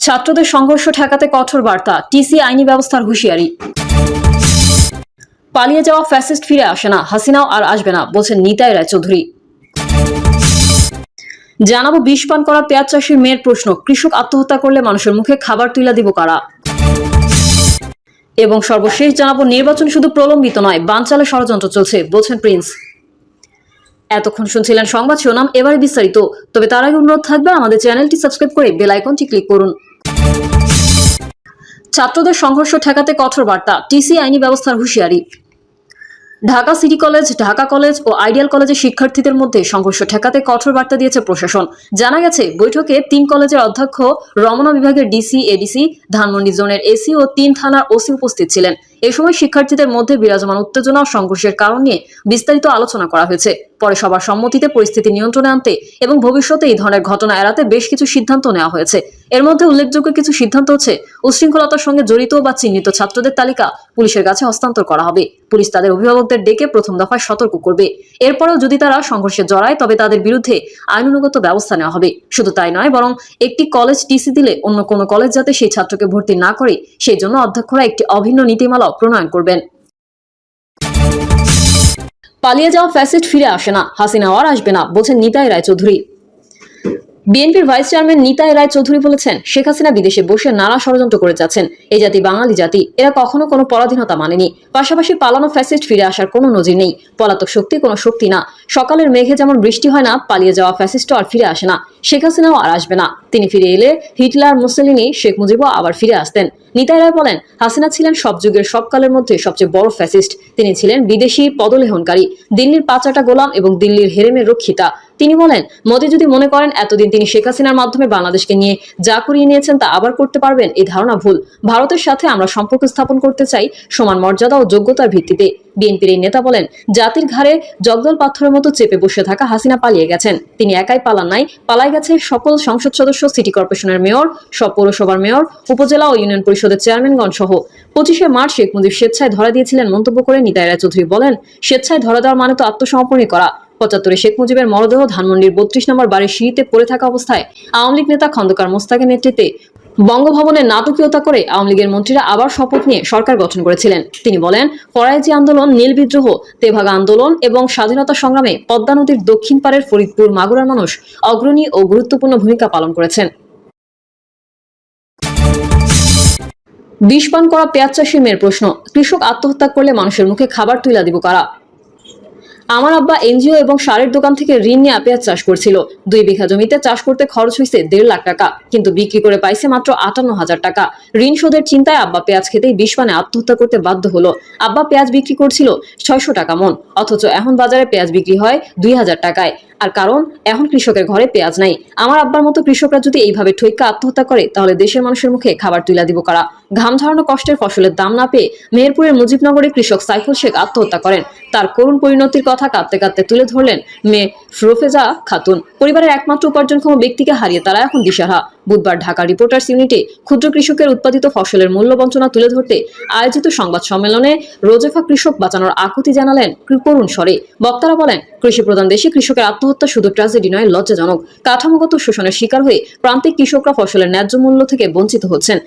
ছাত্রদের সংঘর্ষ ঠেকাতে কঠোর বার্তা, টিসি আইনি ব্যবস্থার হুঁশিয়ারি। পালিয়ে যাওয়া ফ্যাসিস্ট ফিরে আসে না, হাসিনাও আর আসবে না, বলছেন নিতাই রায় চৌধুরী জানাব বিষ পান করা পেঁয়াজ চাষির মেয়ের প্রশ্ন, কৃষক আত্মহত্যা করলে মানুষের মুখে খাবার তুলে দিব কারা? এবং সর্বশেষ জানাব নির্বাচন শুধু প্রলম্বিত নয় বানচালে ষড়যন্ত্র চলছে, বলছেন প্রিন্স। এতক্ষণ শুনছিলেন সংবাদ শিরোনাম, এবারে বিস্তারিত। তবে তার আগে অনুরোধ থাকবে আমাদের চ্যানেলটি সাবস্ক্রাইব করে বেল আইকনটি ক্লিক করুন। ছাত্রদের সংঘর্ষ ঠেকাতে কঠোর বার্তা টিসি আইনি ব্যবস্থার হুঁশিয়ারি। Dhaka city college, Dhaka college ও আইডিয়াল কলেজের শিক্ষার্থীদের মধ্যে সংঘর্ষ ঠেকাতে কঠোর বার্তা দিয়েছে প্রশাসন। জানা গেছে, বৈঠকে তিন কলেজের অধ্যক্ষ, রমনা বিভাগের ডিসি, এডিসি, ধানমন্ডি জোনের এসি ও তিন থানার ওসি উপস্থিত ছিলেন। এ সময় শিক্ষার্থীদের মধ্যে বিরাজমান উত্তেজনা ও সংঘর্ষের কারণ নিয়ে বিস্তারিত আলোচনা করা হয়েছে। পরে সবার সম্মতিতে পরিস্থিতি নিয়ন্ত্রণে আনতে এবং ভবিষ্যতে এই ধরনের ঘটনা এড়াতে বেশ কিছু সিদ্ধান্ত নেওয়া হয়েছে। এর মধ্যে উল্লেখযোগ্য কিছু সিদ্ধান্ত হচ্ছে উশৃঙ্খলতার সঙ্গে জড়িত বা চিহ্নিত ছাত্রদের তালিকা পুলিশের কাছে হস্তান্তর করা হবে। পুলিশ তাদের অভিভাবকদের ডেকে প্রথম দফায় সতর্ক করবে। এরপরেও যদি তারা সংঘর্ষে জড়ায়, তবে তাদের বিরুদ্ধে আইনানুগত ব্যবস্থা নেওয়া হবে। শুধু তাই নয়, বরং একটি কলেজ টিসি দিলে অন্য কোনো কলেজ যাতে সেই ছাত্রকে ভর্তি না করে, সেই জন্য অধ্যক্ষরা একটি অভিন্ন নীতিমালাও প্রণয়ন করবেন। পালিয়ে যাওয়া ফ্যাসিস্ট ফিরে আসে না। হাসিনা আর আসবে না, বলছেন নিতাই রায় চৌধুরী বিএনপির ভাইস চেয়ারম্যান নিতাই রায় চৌধুরী বলেছেন, শেখ হাসিনা বিদেশে বসে নানা ষড়যন্ত্র করে যাচ্ছেন। এই জাতি বাঙালি জাতি, এরা কখনো কোনো পরাধীনতা মানেনি। পাশাপাশি পালানো ফ্যাসিস্ট ফিরে আসার কোনো নজির নেই। পলাতক শক্তি কোনো শক্তি না। সকালের মেঘে যেমন বৃষ্টি হয় না, পালিয়ে যাওয়া ফ্যাসিস্ট আর ফিরে আসে না। শেখ হাসিনাও আর আসবে না। তিনি ফিরে এলে হিটলার মুসলিনি, শেখ মুজিবও আবার ফিরে আসতেন। নিতাই রায় বলেন, হাসিনা ছিলেন সব যুগের সব কালের মধ্যে সবচেয়ে বড় ফ্যাসিস্ট। তিনি ছিলেন বিদেশি পদলেহনকারী, দিল্লির পাঁচাটা গোলাম এবং দিল্লির হেরেমের রক্ষিতা। তিনি বলেন, মোদি যদি মনে করেন, এতদিন তিনি শেখ হাসিনার মাধ্যমে বাংলাদেশকে নিয়ে যা করিয়ে নিয়েছেন তা আবার করতে পারবেন এই ধারণা ভুল। ভারতের সাথে আমরা সম্পর্ক স্থাপন করতে চাই সমান মর্যাদা ও যোগ্যতার ভিত্তিতে। বিএনপির এই নেতা বলেন, জাতির ঘাড়ে জগদল পাথরের মতো চেপে বসে থাকা হাসিনা পালিয়ে গেছেন। তিনি একাই পালান নাই, পালাই গেছে সকল সংসদ সদস্য, সিটি কর্পোরেশনের মেয়র, সব পৌরসভার মেয়র, উপজেলা ও ইউনিয়ন পরিষদের চেয়ারম্যানগণ সহ। পঁচিশে মার্চ শেখ মুজিব স্বেচ্ছায় ধরা দিয়েছিলেন মন্তব্য করে নিতাই চৌধুরী বলেন, স্বেচ্ছায় ধরা দেওয়ার মানে তো আত্মসমর্পণই করা। পঁচাত্তরে শেখ মুজিবের মরদেহ ধানমন্ডির বত্রিশ নম্বর বাড়ির সিঁড়িতে পড়ে থাকা অবস্থায় আওয়ামী লীগ নেতা খন্দকার মোস্তাকের নেতৃত্বে বঙ্গভবনে নাটকীয়তা করে আওয়ামী লীগের মন্ত্রীরা আবার শপথ নিয়ে সরকার গঠন করেছিলেন। তিনি বলেন ফরাইজি আন্দোলন, নীল বিদ্রোহ, তেভাগা আন্দোলন এবং স্বাধীনতা সংগ্রামে পদ্মা নদীর দক্ষিণ পাড়ের ফরিদপুর মাগুরার মানুষ অগ্রণী ও গুরুত্বপূর্ণ ভূমিকা পালন করেছেন। বিষ পান করা পেঁয়াজ চাষির মেয়ের প্রশ্ন, কৃষক আত্মহত্যা করলে মানুষের মুখে খাবার তুলে দিব কারা? আমার আব্বা এনজিও এবং সারের দোকান থেকে ঋণ নিয়ে পেঁয়াজ চাষ করছিল। দুই বিঘা জমিতে চাষ করতে খরচ হয়েছে দেড় লাখ টাকা, কিন্তু বিক্রি করে পাইছে মাত্র আটান্ন হাজার টাকা। ঋণ শোধের চিন্তায় আব্বা পেঁয়াজ খেতেই বিষ পানে আত্মহত্যা করতে বাধ্য হলো। আব্বা পেঁয়াজ বিক্রি করছিল ছয়শো টাকা মন, অথচ এখন বাজারে পেঁয়াজ বিক্রি হয় দুই হাজার টাকায়। আর কারণ, এখন কৃষকের ঘরে পেঁয়াজ নাই। আমার আব্বার মতো কৃষকরা যদি এইভাবে ঠৈকা আত্মহত্যা করে, তাহলে দেশের মানুষের মুখে খাবার তুলে দিব কারা? ঘাম ঝরানো কষ্টের ফসলের দাম না পেয়ে মেহেরপুরের মুজিবনগরে কৃষক সাইফুল শেখ আত্মহত্যা করেন। তার করুণ পরিণতির কথা কাঁদতে কাঁদতে তুলে ধরলেন মেয়ে ফ্রোফেজা খাতুন। পরিবারের একমাত্র উপার্জনক্ষম ব্যক্তিকে হারিয়ে তারা এখন দিশারা বুধবার ঢাকা রিপোর্টার্স ইউনিটে ক্ষুদ্র কৃষকের উৎপাদিত ফসলের মূল্য বঞ্চনা তুলে ধরতে আয়োজিত সংবাদ সম্মেলনে রোজেফা কৃষক বাঁচানোর আকুতি জানালেন করুণ স্বরে বক্তারা বলেন, কৃষি প্রধান দেশে কৃষকের আত্মহত্যা শুধু ট্র্যাজেডি নয়, লজ্জাজনক। কাঠামোগত শোষণের শিকার হয়ে প্রান্তিক কৃষকরা ফসলের ন্যায্য মূল্য থেকে বঞ্চিত হচ্ছেন।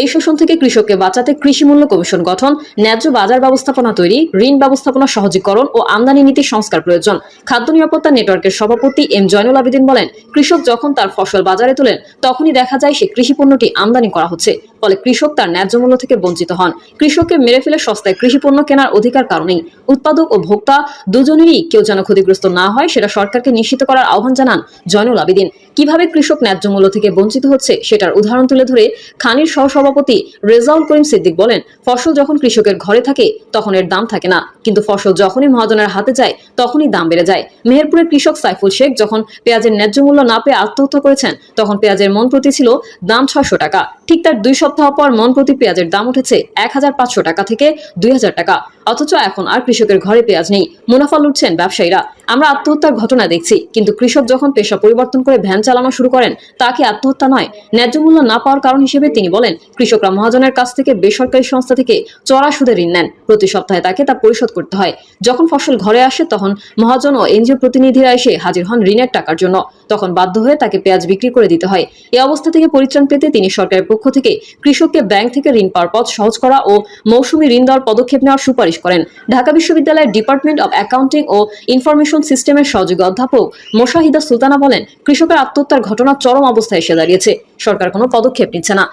এই শোষণ থেকে কৃষককে বাঁচাতে কৃষি মূল্য কমিশন গঠন, ন্যায্য বাজার ব্যবস্থাপনা তৈরি, ঋণ ব্যবস্থাপনা সহজীকরণ ও আমদানি নীতি সংস্কার প্রয়োজন। খাদ্য নিরাপত্তা নেটওয়ার্কের সভাপতি এম জয়নুল আবেদিন বলেন, কৃষক যখন তার ফসল বাজারে তোলেন, তখনই দেখা যায় সে কৃষি পণ্যটি আমদানি করা হচ্ছে। ফলে কৃষক তার ন্যায্য মূল্য থেকে বঞ্চিত হন। কৃষককে মেরে ফেলে সস্তায় কৃষি পণ্য কেনার অধিকার কারণেই উৎপাদক ও ভোক্তা দুজনেরই কেউ যেন ক্ষতিগ্রস্ত না হয় সেটা সরকারকে নিশ্চিত করার আহ্বান জানান জয়নুল আবেদিন। কীভাবে কৃষক ন্যায্য মূল্য থেকে বঞ্চিত হচ্ছে সেটার উদাহরণ তুলে ধরে খানির সহসভাপতি রেজাউল করিম সিদ্দিক বলেন, ফসল যখন কৃষকের ঘরে থাকে তখন এর দাম থাকে না, কিন্তু ফসল যখনই মহাজনের হাতে যায় তখনই দাম বেড়ে যায়। মেহেরপুরের কৃষক সাইফুল শেখ যখন পেঁয়াজের ন্যায্য মূল্য না পেয়ে আত্মহত্যা করেছেন তখন পেঁয়াজের মন প্রতি ছিল দাম ছয়শো টাকা। ঠিক তার দুই সপ্তাহ সপ্তাহ পর মন প্রতি পেঁয়াজের দাম উঠেছে এক হাজার পাঁচশো টাকা থেকে দুই হাজার টাকা। অথচ এখন আর কৃষকের ঘরে পেঁয়াজ নেই। মুনাফা লুটছেন ব্যবসায়ীরা। আমরা আত্মহত্যার ঘটনা দেখছি। কিন্তু কৃষক যখন পেশা পরিবর্তন করে ভ্যান চালানো শুরু করেন, তা কি আত্মহত্যা নয়? ন্যায্য মূল্য না পাওয়ার কারণ হিসেবে তিনি বলেন, কৃষকরা মহাজনের কাছ থেকে বেসরকারি সংস্থা থেকে চড়া সুদে ঋণ নেন। প্রতি সপ্তাহে তাকে তা পরিশোধ করতে হয়। যখন ফসল ঘরে আসে, তখন মহাজন ও এনজিও প্রতিনিধিরা এসে হাজির হন ঋণের টাকার জন্য। তখন বাধ্য হয়ে তাকে পেঁয়াজ বিক্রি করে দিতে হয়। এই অবস্থা থেকে পরিত্রাণ পেতে তিনি সরকারের পক্ষ থেকে কৃষককে ব্যাংক থেকে ঋণ পাওয়ার পথ সহজ করা ও মৌসুমী ঋণ দেওয়ার পদক্ষেপ নেওয়ার সুপারিশ করেন। ঢাকা বিশ্ববিদ্যালয়ের ডিপার্টমেন্ট অব অ্যাকাউন্টিং ও ইনফরমেশন সিস্টেমের সহযোগী অধ্যাপক মোশাহিদা সুলতানা বলেন, কৃষকের আত্মহত্যার ঘটনা চরম অবস্থায় এসে দাঁড়িয়েছে। সরকার কোনো পদক্ষেপ নিচ্ছে না।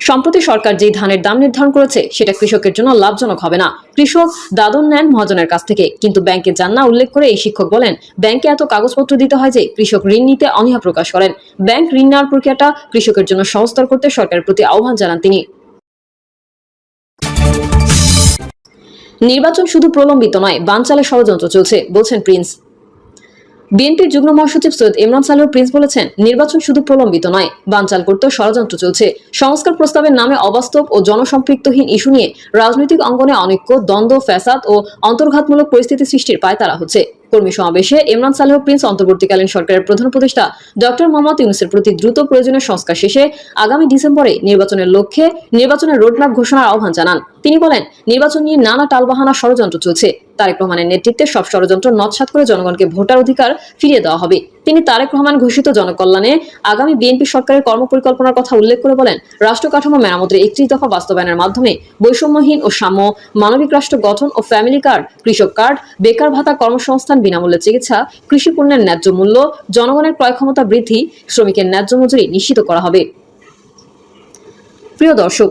সম্প্রতি সরকার যে ধানের দাম নির্ধারণ করেছে, সেটা কৃষকের জন্য লাভজনক হবে না। কৃষক দাদন নেন মহাজনের কাছ থেকে, কিন্তু ব্যাংকে যান না উল্লেখ করে এই শিক্ষক বলেন, ব্যাংকে এত কাগজপত্র দিতে হয় যে কৃষক ঋণ নিতে অনীহা প্রকাশ করেন। ব্যাংক ঋণ নেওয়ার প্রক্রিয়াটা কৃষকের জন্য সহজতর করতে সরকারের প্রতি আহ্বান জানান তিনি। নির্বাচন শুধু প্রলম্বিত নয় বানচালে ষড়যন্ত্র চলছে, বলছেন প্রিন্স। বিএনপির যুগ্ম মহাসচিব সৈয়দ ইমরান সালেহ প্রিন্স বলেছেন, নির্বাচন শুধু প্রলম্বিত নয়, বানচাল করতে ষড়যন্ত্র চলছে। সংস্কার প্রস্তাবের নামে অবাস্তব ও জনসম্পৃক্তহীন ইস্যু নিয়ে রাজনৈতিক অঙ্গনে অনৈক্য, দ্বন্দ্ব, ফ্যাসাদ ও অন্তর্ঘাতমূলক পরিস্থিতি সৃষ্টির পায়তারা হচ্ছে। কর্মী সমাবেশে ইমরান সালেহ প্রিন্স অন্তর্বর্তীকালীন সরকারের প্রধান উপদেষ্টা ডক্টর মোহাম্মদ ইউনুসের প্রতি দ্রুত প্রয়োজনীয় সংস্কার শেষে আগামী ডিসেম্বরে নির্বাচনের লক্ষ্যে নির্বাচনের রোডম্যাপ ঘোষণার আহ্বান জানান। তিনি বলেন, নির্বাচন নিয়ে নানা টালবাহানা ষড়যন্ত্র চলছে। তারেক রহমানের নেতৃত্বে সব ষড়যন্ত্র নৎসাত করে জনগণকে ভোটার অধিকার ফিরিয়ে দেওয়া হবে। তিনি তারেক রহমান ঘোষিত জনকল্যাণে আগামী বিএনপি সরকারের কর্মপরিকল্পনার কথা উল্লেখ করে বলেন, রাষ্ট্র কাঠামো মেরামতের একত্রিশ দফা বাস্তবায়নের মাধ্যমে বৈষম্যহীন ও সাম্য মানবিক রাষ্ট্র গঠন ও ফ্যামিলি কার্ড, কৃষক কার্ড, বেকার ভাতা কর্মসংস্থান বিনামূল্যে চিকিৎসা, কৃষি পণ্যের ন্যায্য মূল্য, জনগণের ক্রয় ক্ষমতা বৃদ্ধি, শ্রমিকের ন্যায্য মজুরি নিশ্চিত করা হবে। প্রিয় দর্শক